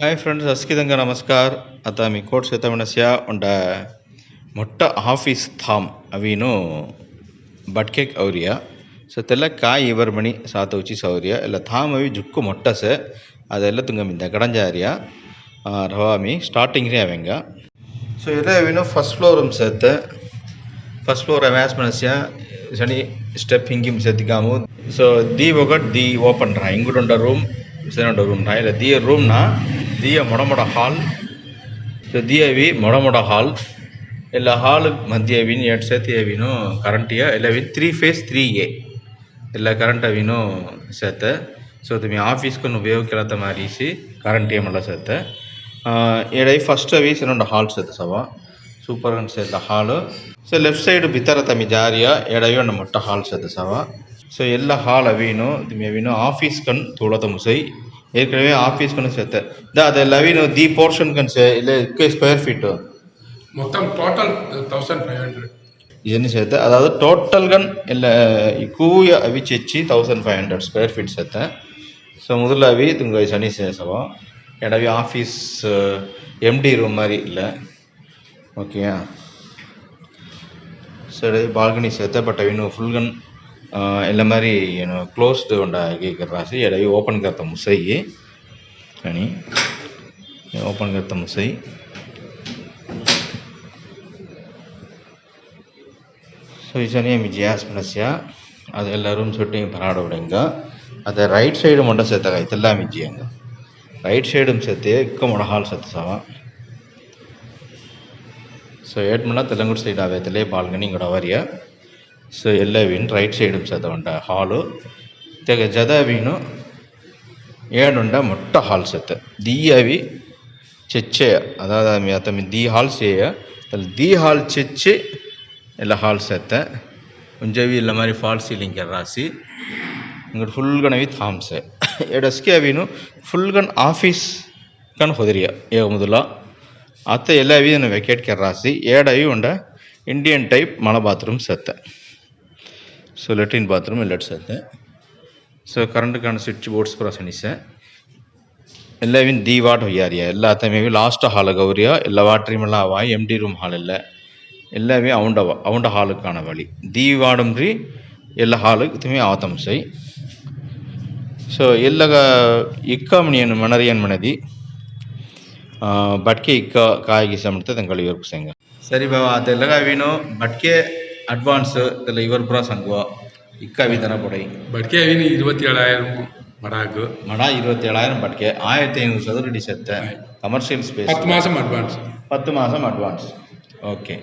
Hi friends ಅಸ್ಕಿದಂಗ ನಮಸ್ಕಾರ ಅತ ಮಿ coat ಸೇತಮನಸ್ಯ ಉಂಡ ಮೊಟ್ಟ ಆಫೀಸ್ ಥಾಮ್ ಅವೀನು ಬಟ್ಕೆಕ್ ಅವ್ರಿಯ ಸೊ ತೆಲ್ಲ ಕಾಯಿ ಇವರ್ ಮಣಿ ಸಾತ ಉಚಿ ಸೌರ್ಯ ಎಲ್ಲ ಥಾಮ್ ಅವಿ ಜುಕ್ಕು ಮೊಟ್ಟಸೆ ಅದೆಲ್ಲ ತುಂಗಮಿಂದ ಕಡಂಜಾರಿಯ ರವಾಮಿ ಸ್ಟಾರ್ಟಿಂಗ್ ರೀ ಅವಂಗ ಸೊ ಇದೇ ಅವಿನು ಫಸ್ಟ್ ಫ್ಲೋರ್ ಸತ್ತೆ ಫಸ್ಟ್ ಫ್ಲೋರ್ ಅವ್ಯಾಸ್ ಮನಸ್ಯ ಸಣಿ ಸ್ಟೆಪ್ ಹಿಂಗಿಮ್ ಸೆತ್ತಿಗಾಮು ಸೊ ದಿ ಒಗಟ್ ದಿ ಓಪನ್ ರಾ ಹಿಂಗುಡೊಂಡ ರೂಮ್ ಸೆನೊಂಡ ರೂಮ್ ರಾ ಇಲ್ಲ ದಿ ರೂಮ್ನ திய மொடமொட ஹால் ஸோ தியவி மொடமொட ಹಾಲ್ ಇಲ್ಲ ಹಾಲ್ ಮಧ್ಯವಿನ ಎರಡು ಸೇತಿ ಅವಿನು ಕರೆಂಟಿಯ ಇಲ್ಲವಿನ ತ್ರೀ ಫೇಸ್ ತ್ರೀ ಎ ಇಲ್ಲ ಕರೆಂಟ್ ಅವಿನು ಸೇತೆ ಸೊ ತುಮಿ ಆಫೀಸ್ಕೊಂಡು ಉಪಯೋಗಿಕೆಲತ್ತ ಮಾರಿಸಿ ಕರೆಂಟ್ ಏಮಲ್ಲ ಸೇತೆ ಎಡೈ ಫಸ್ಟ್ ಅವಿ ಸಿನೊಂದು ಹಾಲ್ ಸೇತೆ ಸವ ಸೂಪರ್ ಅನ್ಸೇತ ಹಾಲು ಸೊ ಲೆಫ್ಟ್ ಸೈಡ್ ಬಿತ್ತರ ತಮಿ ಜಾರಿಯ ಎಡೈಯೋ ನಮ್ಮ ಮೊಟ್ಟ ಹಾಲ್ ಸೇತೆ ಸವ ಸೊ ಎಲ್ಲ ಹಾಲ್ ಅವಿನು ತುಮಿ ಅವಿನು ಆಫೀಸ್ಕನ್ ತೋಳದ ಮುಸೈ ஏற்கனவே ஆஃபீஸ்க்குன்னு சேர்த்தேன் இந்த அது லெவின் தி போர்ஷனுக்குன்னு சே இல்லை ஸ்கொயர் ஃபீட்டு மொத்தம் டோட்டல் தௌசண்ட் ஃபைவ் ஹண்ட்ரட் இதுன்னு சேர்த்தேன் அதாவது டோட்டல் கன் இல்லை கூய அவிச்செச்சி thousand five hundred square feet சேர்த்தேன் ஸோ முதல்ல அவி துங்க சனி சேசவம். இடவி ஆஃபீஸ் எம்டி ரூம் மாதிரி இல்லை. ஓகேயா சரி பால்கனி சேர்த்தேன் பட் இன்னும் ஃபுல்கன் ಎಲ್ಲ మరి ಏನು ಕ್ಲೋಸ್ಡ್ ಉಂಡಾಗಿ ರಾಸಿ ಎಡವಿ ಓಪನ್ ಕರ್ತ ಮುಸಯಿ ಕಾಣಿ ಓಪನ್ ಕರ್ತ ಮುಸಯಿ ಸೊ ಈಶಾನಿ ಆమె ಜಿಯಾಸ್ ಮನಸ್ಯ ಅದು ಎಲ್ಲ ರೂಮ್ ಸುಟ್ಟಿ ಪರಾಡೋಡೆಂಗ ಅದು ರೈಟ್ ಸೈಡ್ ಮೊಂಡ ಸೆತ್ತಾಗ ಇದೆಲ್ಲ ಆమె ಜಿಯಂಗ ರೈಟ್ ಸೈಡ್ ಸೆತ್ತೆ ಇಕ್ಕ ಮೊಡ ಹಾಲ್ ಸತ್ತ ಸಾವ ಸೊ ಏಟ್ ಮಣ ತೆಲಂಗೂರು ಸೈಡ್ ಆವೈತಲೇ ಬಾಲ್ಗನಿ ಇಂಗಡ ಅವರಿಯ ಸೊ ಎಲ್ಲ ವಿನ್ ರೈಟ್ ಸೈಡ್ ಸೇತ ಉಂಡ ಹಾಲು ತೆಗ ಜದ ವೀನು ಏಡುಂಡ ಮೊಟ್ಟ ಹಾಲ್ ಸತ್ತ ದೀ ಅವಿ ಚೆಚ್ಚೆ ಅದಾದ ಮಿ ಆತ ಮಿ ದಿ ಹಾಲ್ ಸೇಯ ಅಲ್ಲಿ ದಿ ಹಾಲ್ ಚೆಚ್ಚೆ ಎಲ್ಲ ಹಾಲ್ ಸೇತ್ತ ಉಂಜವಿ ಇಲ್ಲ ಮಾರಿ ಫಾಲ್ ಸೀಲಿಂಗ್ ರಾಸಿ ఇంకటి ఫుల్గా అవి థామ్సే ఎడస్కి అవిను ఫుల్గా ఆఫీస్ కానీ ಹೊದರಿಯ ಈಗ ಮೊದಲ ಅತ್ತ ಎಲ್ಲ ಅವಿ ವೆಕೆಟ್ ಕೆರ್ರಾಸಿ ಎರಡು ಅವಿ ಉಂಡ ಇಂಡಿಯನ್ ಟೈಪ್ ಮಳ ಬಾತ್ರೂಮ್ ಸತ್ತೆ ಸ್ವಿಚ್ ಬೋರ್ಡ್ಸ್ ಪೂರ ಸಣಿಸೆ ಎಲ್ಲ ಅವಿನ ದಿ ವಾಟ್ ಹೊಯ್ಯಾರಿಯ ಎಲ್ಲ ಅತ್ತ ಮೇವಿ ಲಾಸ್ಟ್ ಹಾಲ್ ಗೌರಿಯ ಎಲ್ಲ ವಾಟ್ರಿ ಮಲ್ಲ ಅವ ಎಮ್ ಡಿ ರೂಮ್ ಹಾಲ್ ಎಲ್ಲ ಎಲ್ಲವೇ ಅವಂಡವ ಅವಂಡ ಹಾಲು ಕಾಣವಳಿ ದಿ ವಾಡಂಬ್ರಿ ಎಲ್ಲ ಹಾಲು ತುಮಿ ಆವತಂಸೈ ಸೊ ಎಲ್ಲಗ ಇಕ್ಕ ಮಣಿಯನ್ನು ಮಣರಿಯನ್ ಮಣದಿ ಬಟ್ಕೆ ಇಕ್ಕ ಕಾಯಿಗೆ ಸಮರ್ಥ ತಂಗಳು ಇವ್ರ ಸಂಗ ಸರಿ ಬಾವ ಅದೆಲ್ಲಗ ಅವಿನು ಬಟ್ಕೆ ಅಡ್ವಾನ್ಸ್ ಇದೆಲ್ಲ ಇವ್ರ ಪುರ ಸಂಗುವ ಇಕ್ಕ ವಿಧಾನ ಕೊಡೈ ಬಡ್ಕೆ ಅವಿನ இருபத்தி ஏழாயிரம் மடாக்கு மடா இருபத்தேழாயிரம் பட்கே ஆயிரத்தி ஐநூறு சதுரடி செத்த கமர்ஷியல் ஸ்பேஸ் பத்து மாசம் அட்வான்ஸ் ಹತ್ತು ಮಾಸ ಅಡ್ವಾನ್ಸ್ ಓಕೆ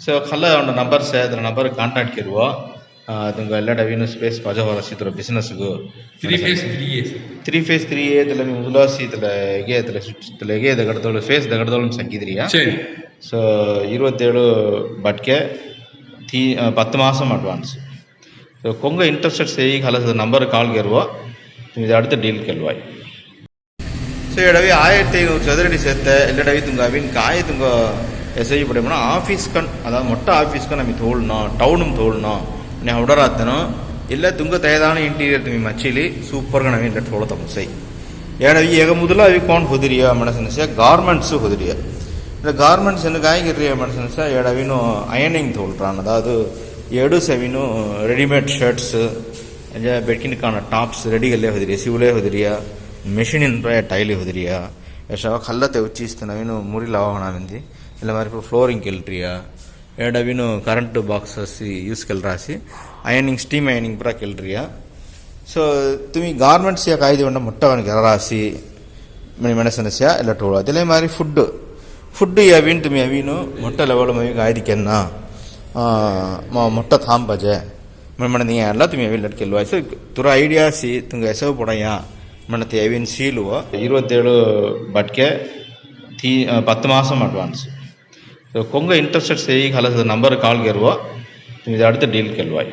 ಸೊ ಕಲ್ಲ ಒಂದು ನಂಬರ್ ಸೆ ಅದ್ರ ನಂಬರ್ ಕಾಂಟ್ಯಾಕ್ಟ್ ಇರುವ ಅದಂಗೆ ಎಲ್ಲ ಡವಿನ space ಪಜ ಹೊರಸಿದ್ರು ಬಿಸ್ನೆಸ್ಗೂ three phase three S three phase three ಏ ತಲೆ ನೀವು ಉಲಾಸಿ ತಲೆ ಎಗೆ ತಲೆ ಸ್ವಿಚ್ ತಲೆ ಎಗೆ ದಗಡದೋಳು ಫೇಸ್ ದಗಡದೋಳು ಸಂಗಿದ್ರಿಯಾ சரி ಸೊ இருபத்தேழு ಬಟ್ಕೆ தீ பத்து மாதம் అడ్వాన్స్ సో కొంగ ఇంట్రెస్టెడ్ సేయి కలస నంబర్ కాల్ గెరువ ఇది అడుత డీల్ కెల్వాయి ஸோ இடவே ஆயிரத்தி ஐநூறு சதுரடி சேர்த்த இல்லடவி துங்காவின் காய துங்க எஸ்ஐ படையம்னா ஆஃபீஸ்கன் அதாவது மொட்டை ஆஃபீஸ்க்கு நம்ம தோழணும் டவுனும் தோழணும் நான் உடராத்தனும் இல்லை துங்க தயதான இன்டீரியர் தும்மி மச்சிலி சூப்பராக நம்ம இல்லை தோழத்தம் செய். ஏடவி எக முதல்ல அவி கோன் குதிரியா மனசு நிச்சய கார்மெண்ட்ஸு ஹுதிரியா ಇನ್ನು ಗಾರ್ಮೆಂಟ್ಸ್ ಅನ್ನು ಕಾಯಿಗಿರಿ ಮನ್ಸನ್ಸ ಎಡವಿನೂ ಅಯನಿಂಗ್ ತೋಲ್ರಾನ್ ಅದಾದು ಎರಡು ಸವಿನು ರೆಡಿಮೇಡ್ ಶರ್ಟ್ಸ್ ಬೆಟ್ಕಿನ ಕಾಣ ಟಾಪ್ಸ್ ರೆಡಿಗಲ್ಲೇ ಹೋದಿರಿ ಸಿವುಲೇ ಹೋದಿರಿಯ ಮೆಷಿನಿನ ಪ್ರಾಯ ಟೈಲಿ ಹೋದಿರಿಯ ಎಷ್ಟಾವ ಕಲ್ಲತೆ ಉಚ್ಚಿಸ್ತು ನಾವೇನು ಮುರಿ ಲಾವಣಾವಿಂದಿ ಇಲ್ಲ ಮಾರಿ ಫ್ಲೋರಿಂಗ್ ಕೆಲ್ರಿಯ ಎರಡವಿನು ಕರೆಂಟ್ ಬಾಕ್ಸ್ ಹಸಿ ಯೂಸ್ ಕೆಲ್ರಾಸಿ ಅಯನಿಂಗ್ ಸ್ಟೀಮ್ ಅಯನಿಂಗ್ ಪೂರ ಕೆಲ್ರಿಯ ಸೊ ತುಮಿ ಗಾರ್ಮೆಂಟ್ಸ್ ಯಾ ಕಾಯ್ದು ಮೊಟ್ಟವನಿಗೆ ರಾಸಿ ಮಣಿ ಮೆಣಸಿನಸ್ಯ ಎಲ್ಲ ಟೋಳು ಅದೇ ಮಾರಿ ಫುಡ್ ಫುಡ್ ಯಾವೀನು ತುಮಿ ಅವೀನು ಮೊಟ್ಟ ಲವಳ ಮವಿಗೆ ಆಯ್ದಿಕೆನ್ನ ಮೊಟ್ಟ ತಾಂಬಜೆ ಮಣ್ಣ ನೀ ಎಲ್ಲ ತುಮಿ ಅವಿನ ಲಟ್ಕೆಲ್ವ ಸೊ ತುರ ಐಡಿಯಾ ಸಿ ತುಂಗ ಎಸವು ಪೊಡೆಯ ಮಣ್ಣತಿ ಅವಿನ ಸೀಲುವ ಇರುವತ್ತೇಳು ಬಟ್ಕೆ ತೀ ಪತ್ತು ಮಾಸಂ ಅಡ್ವಾನ್ಸ್ ಸೊ ಕೊಂಗ ಇಂಟ್ರೆಸ್ಟೆಡ್ ಸೇಯಿ ಹಲಸದ ನಂಬರ್ ಕಾಲ್ಗೆರುವ ಇದು அடுத்த டீல் கெல்வாய்